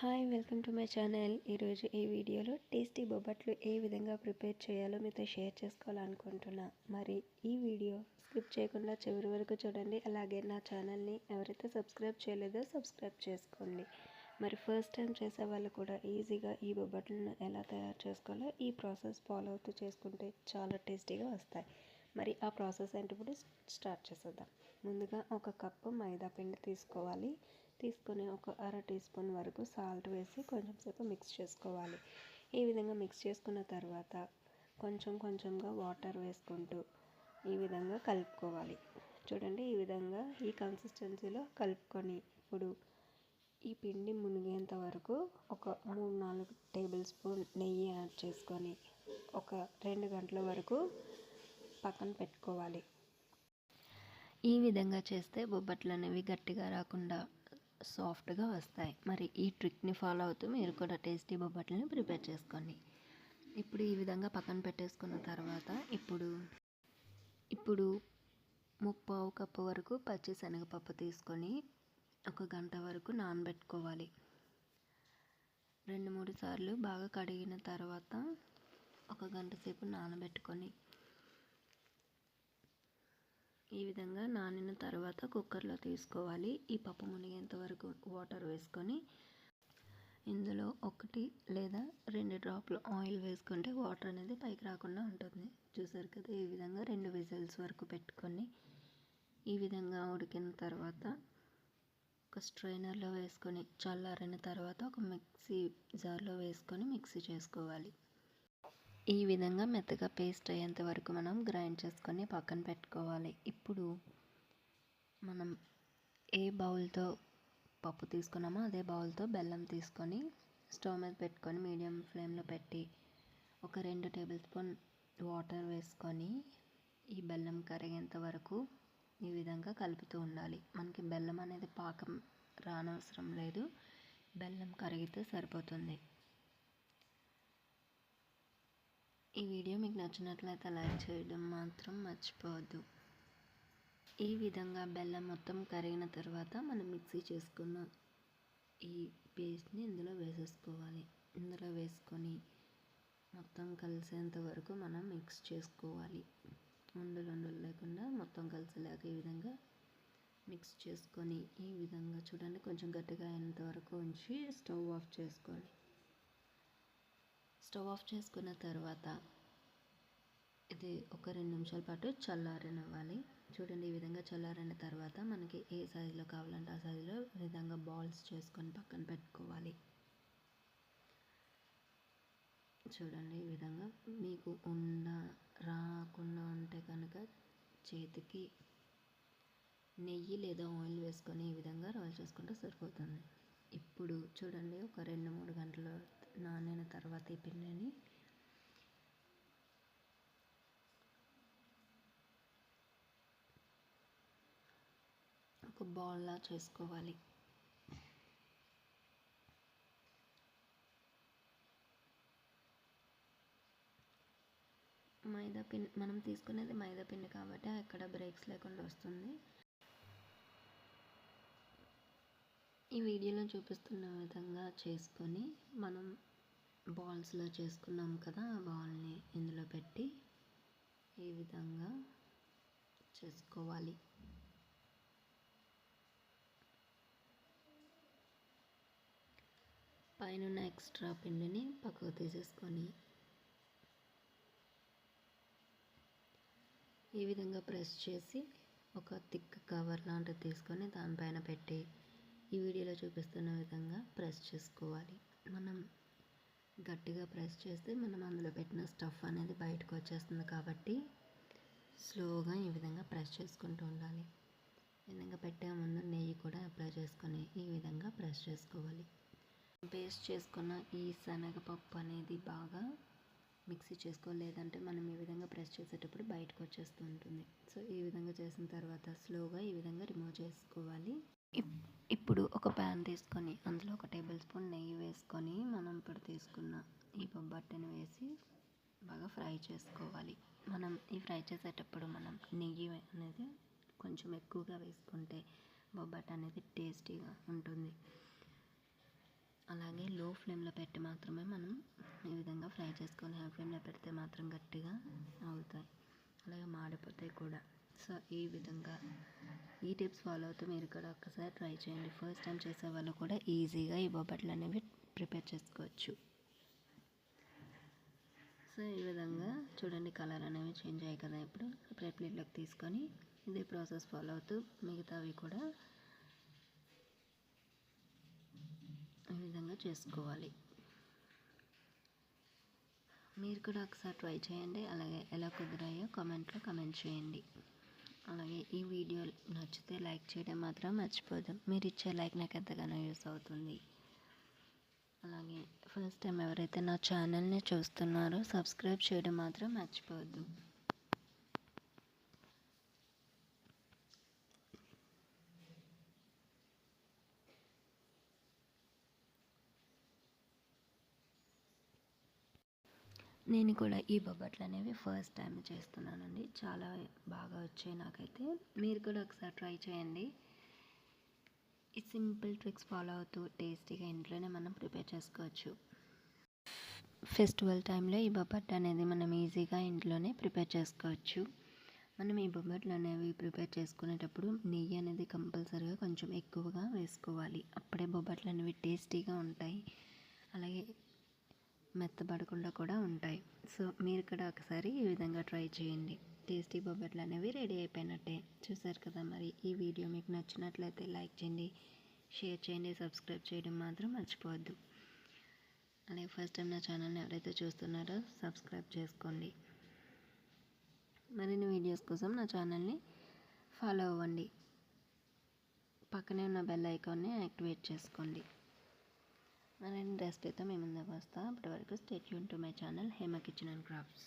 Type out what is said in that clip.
Hi welcome to my channel. ఈరోజు ఈ వీడియోలో టేస్టీ బొబ్బట్లు ఏ విధంగా ప్రిపేర్ చేయాలో మీతో షేర్ చేసుకోవాలనుకుంటున్నా. మరి ఈ వీడియో స్కిప్ చేయకుండా చివరి వరకు చూడండి. అలాగే నా ఛానల్ని ఎవరైతే సబ్స్క్రైబ్ చేయలేదో సబ్స్క్రైబ్ చేసుకోండి. మరి ఫస్ట్ టైం చేసే వాళ్ళు కూడా ఈజీగా ఈ బొబ్బట్లను ఎలా తయారు చేసుకోవాలో ఈ ప్రాసెస్ ఫాలో అవుతూ చేసుకుంటే చాలా టేస్టీగా వస్తాయి. మరి ఆ ప్రాసెస్ ఏంటి? ఇప్పుడు స్టార్ట్ చేసేద్దాం. ముందుగా ఒక కప్పు మైదా పిండి తీసుకోవాలి. తీసుకొని ఒక అర టీ స్పూన్ వరకు సాల్ట్ వేసి కొంచెం సేపు మిక్స్ చేసుకోవాలి. ఈ విధంగా మిక్స్ చేసుకున్న తర్వాత కొంచెం కొంచెంగా వాటర్ వేసుకుంటూ ఈ విధంగా కలుపుకోవాలి. చూడండి ఈ విధంగా ఈ కన్సిస్టెన్సీలో కలుపుకొని ఇప్పుడు ఈ పిండి మునిగేంత వరకు ఒక మూడు నాలుగు టేబుల్ స్పూన్ నెయ్యి యాడ్ చేసుకొని ఒక రెండు గంటల వరకు పక్కన పెట్టుకోవాలి. ఈ విధంగా చేస్తే బొబ్బట్లు అనేవి గట్టిగా రాకుండా సాఫ్ట్గా వస్తాయి. మరి ఈ ట్రిక్ని ఫాలో అవుతూ మీరు కూడా టేస్టీ బొబ్బట్లని ప్రిపేర్ చేసుకోండి. ఇప్పుడు ఈ విధంగా పక్కన పెట్టేసుకున్న తర్వాత ఇప్పుడు ఇప్పుడు ముప్పావు కప్పు వరకు పచ్చి శనగపప్పు తీసుకొని ఒక గంట వరకు నానబెట్టుకోవాలి. రెండు మూడు సార్లు బాగా కడిగిన తర్వాత ఒక గంట సేపు నానబెట్టుకొని ఈ విధంగా నానిన తర్వాత కుక్కర్లో తీసుకోవాలి. ఈ పప్పు మునిగేంత వరకు వాటర్ వేసుకొని ఇందులో ఒకటి లేదా రెండు డ్రాప్లు ఆయిల్ వేసుకుంటే వాటర్ అనేది పైకి రాకుండా ఉంటుంది. చూసారు కదా ఈ విధంగా రెండు విజిల్స్ వరకు పెట్టుకొని ఈ విధంగా ఉడికిన తర్వాత ఒక స్ట్రైనర్లో వేసుకొని చల్లారిన తర్వాత ఒక మిక్సీ జార్లో వేసుకొని మిక్సీ చేసుకోవాలి. ఈ విధంగా మెత్తగా పేస్ట్ అయ్యేంత వరకు మనం గ్రైండ్ చేసుకొని పక్కన పెట్టుకోవాలి. ఇప్పుడు మనం ఏ బౌల్తో పప్పు తీసుకున్నామో అదే బౌల్తో బెల్లం తీసుకొని స్టవ్ మీద పెట్టుకొని మీడియం ఫ్లేమ్లో పెట్టి ఒక రెండు టేబుల్ స్పూన్ వాటర్ వేసుకొని ఈ బెల్లం కరిగేంత వరకు ఈ విధంగా కలుపుతూ ఉండాలి. మనకి బెల్లం అనేది పాకం రానవసరం లేదు. బెల్లం కరిగితే సరిపోతుంది. ఈ వీడియో మీకు నచ్చినట్లయితే లైక్ చేయడం మాత్రం మర్చిపోవద్దు. ఈ విధంగా బెల్లం మొత్తం కరిగిన తర్వాత మనం మిక్సీ చేసుకున్న ఈ పేస్ట్ని ఇందులో వేసేసుకోవాలి. ఇందులో వేసుకొని మొత్తం కలిసేంత వరకు మనం మిక్స్ చేసుకోవాలి. ఉండలు ఉండలు లేకుండా మొత్తం కలిసేలాగా ఈ విధంగా మిక్స్ చేసుకొని ఈ విధంగా చూడండి కొంచెం గట్టిగా అయినంత వరకు ఉంచి స్టవ్ ఆఫ్ చేసుకోండి. స్టవ్ ఆఫ్ చేసుకున్న తర్వాత ఇది ఒక రెండు నిమిషాల పాటు చల్లారనివ్వాలి. చూడండి ఈ విధంగా చల్లారిన తర్వాత మనకి ఏ సైజులో కావాలంటే ఆ సైజులో విధంగా బాల్స్ చేసుకొని పక్కన పెట్టుకోవాలి. చూడండి ఈ విధంగా మీకు ఉన్న రాకుండా ఉంటే కనుక చేతికి నెయ్యి లేదా ఆయిల్ వేసుకొని ఈ విధంగా రోల్ చేసుకుంటే సరిపోతుంది. ఇప్పుడు చూడండి ఒక రెండు మూడు గంటలు నానిన తర్వాత ఈ పిండిని ఒక బాల్లా చేసుకోవాలి. మైదా పిండి మనం తీసుకునేది మైదా పిండి కాబట్టి ఎక్కడ బ్రేక్స్ లేకుండా వస్తుంది. ఈ వీడియోలో చూపిస్తున్న విధంగా చేసుకొని మనం బాల్స్లో చేసుకున్నాం కదా ఆ బాల్ని ఇందులో పెట్టి ఈ విధంగా చేసుకోవాలి. పైన ఎక్స్ట్రా పిండిని పక్కకు తీసేసుకొని ఈ విధంగా ప్రెస్ చేసి ఒక థిక్ కవర్ లాంటిది తీసుకొని దానిపైన పెట్టి ఈ వీడియోలో చూపిస్తున్న విధంగా ప్రెస్ చేసుకోవాలి. మనం గట్టిగా ప్రెస్ చేస్తే మనం అందులో పెట్టిన స్టఫ్ అనేది బయటకు వచ్చేస్తుంది కాబట్టి స్లోగా ఈ విధంగా ప్రెస్ చేసుకుంటూ ఉండాలి. ఈ విధంగా పెట్టే ముందు నెయ్యి కూడా అప్లై చేసుకొని ఈ విధంగా ప్రెస్ చేసుకోవాలి. పేస్ట్ చేసుకున్న ఈ శనగపప్పు అనేది బాగా మిక్సీ చేసుకోలేదంటే మనం ఈ విధంగా ప్రెస్ చేసేటప్పుడు బయటకు వచ్చేస్తూ ఉంటుంది. సో ఈ విధంగా చేసిన తర్వాత స్లోగా ఈ విధంగా రిమూవ్ చేసుకోవాలి. ఇప్పుడు ఒక ప్యాన్ తీసుకొని అందులో ఒక టేబుల్ స్పూన్ నెయ్యి వేసుకొని మనం ఇప్పుడు తీసుకున్న ఈ బొబ్బట్టను వేసి బాగా ఫ్రై చేసుకోవాలి. మనం ఈ ఫ్రై చేసేటప్పుడు మనం నెయ్యి అనేది కొంచెం ఎక్కువగా వేసుకుంటే బొబ్బట్ట అనేది టేస్టీగా ఉంటుంది. అలాగే లో ఫ్లేమ్లో పెట్టి మాత్రమే మనం ఈ విధంగా ఫ్రై చేసుకొని హై ఫ్లేమ్లో పెడితే మాత్రం గట్టిగా అవుతాయి. అలాగే మాడిపోతాయి కూడా. సో ఈ విధంగా ఈ టిప్స్ ఫాలో అవుతూ మీరు కూడా ఒక్కసారి ట్రై చేయండి. ఫస్ట్ టైం చేసే వాళ్ళు కూడా ఈజీగా ఈ బొబ్బట్లు అనేవి ప్రిపేర్ చేసుకోవచ్చు. సో ఈ విధంగా చూడండి కలర్ అనేవి చేంజ్ అయ్యాయి కదా ఇప్పుడు. సపరేట్ ప్లేట్లోకి తీసుకొని ఇదే ప్రాసెస్ ఫాలో అవుతూ మిగతావి కూడా ఈ విధంగా చేసుకోవాలి. మీరు కూడా ఒకసారి ట్రై చేయండి. అలాగే ఎలా కుదిరాయో కామెంట్లో కమెంట్ చేయండి. అలాగే ఈ వీడియో నచ్చితే లైక్ చేయడం మాత్రం మర్చిపోదు మీరు ఇచ్చే లైక్ నాకు ఎంతగానో యూస్ అవుతుంది. అలాగే ఫస్ట్ టైం ఎవరైతే నా ఛానల్ని చూస్తున్నారో సబ్స్క్రైబ్ చేయడం మాత్రం మర్చిపోవద్దు. నేను కూడా ఈ బొబ్బట్లు అనేవి ఫస్ట్ టైం చేస్తున్నానండి. చాలా బాగా వచ్చాయి నాకైతే. మీరు కూడా ఒకసారి ట్రై చేయండి. ఈ సింపుల్ ట్రిక్స్ ఫాలో అవుతూ టేస్టీగా ఇంట్లోనే మనం ప్రిపేర్ చేసుకోవచ్చు. ఫెస్టివల్ టైంలో ఈ బొబ్బట్లు అనేది మనం ఈజీగా ఇంట్లోనే ప్రిపేర్ చేసుకోవచ్చు. మనం ఈ బొబ్బట్లు అనేవి ప్రిపేర్ చేసుకునేటప్పుడు నెయ్యి అనేది కంపల్సరీగా కొంచెం ఎక్కువగా వేసుకోవాలి. అప్పుడే బొబ్బట్లు అనేవి టేస్టీగా ఉంటాయి. అలాగే మెత్తబడకుండా కూడా ఉంటాయి. సో మీరు కూడా ఒకసారి ఈ విధంగా ట్రై చేయండి. టేస్టీ బొబ్బట్లు అనేవి రెడీ అయిపోయినట్టే. చూసారు కదా మరి ఈ వీడియో మీకు నచ్చినట్లయితే లైక్ చేయండి షేర్ చేయండి సబ్స్క్రైబ్ చేయడం మాత్రం మర్చిపోవద్దు. అలాగే ఫస్ట్ టైం నా ఛానల్ని ఎవరైతే చూస్తున్నారో సబ్స్క్రైబ్ చేసుకోండి. మరిన్ని వీడియోస్ కోసం నా ఛానల్ని ఫాలో అవ్వండి. పక్కనే ఉన్న బెల్ ఐకాన్ని యాక్టివేట్ చేసుకోండి. మరిన్ని రెసిపీతో మేము ముందుకు వస్తా అప్పటి వరకు stay Yoon to my channel Hema kitchen and crafts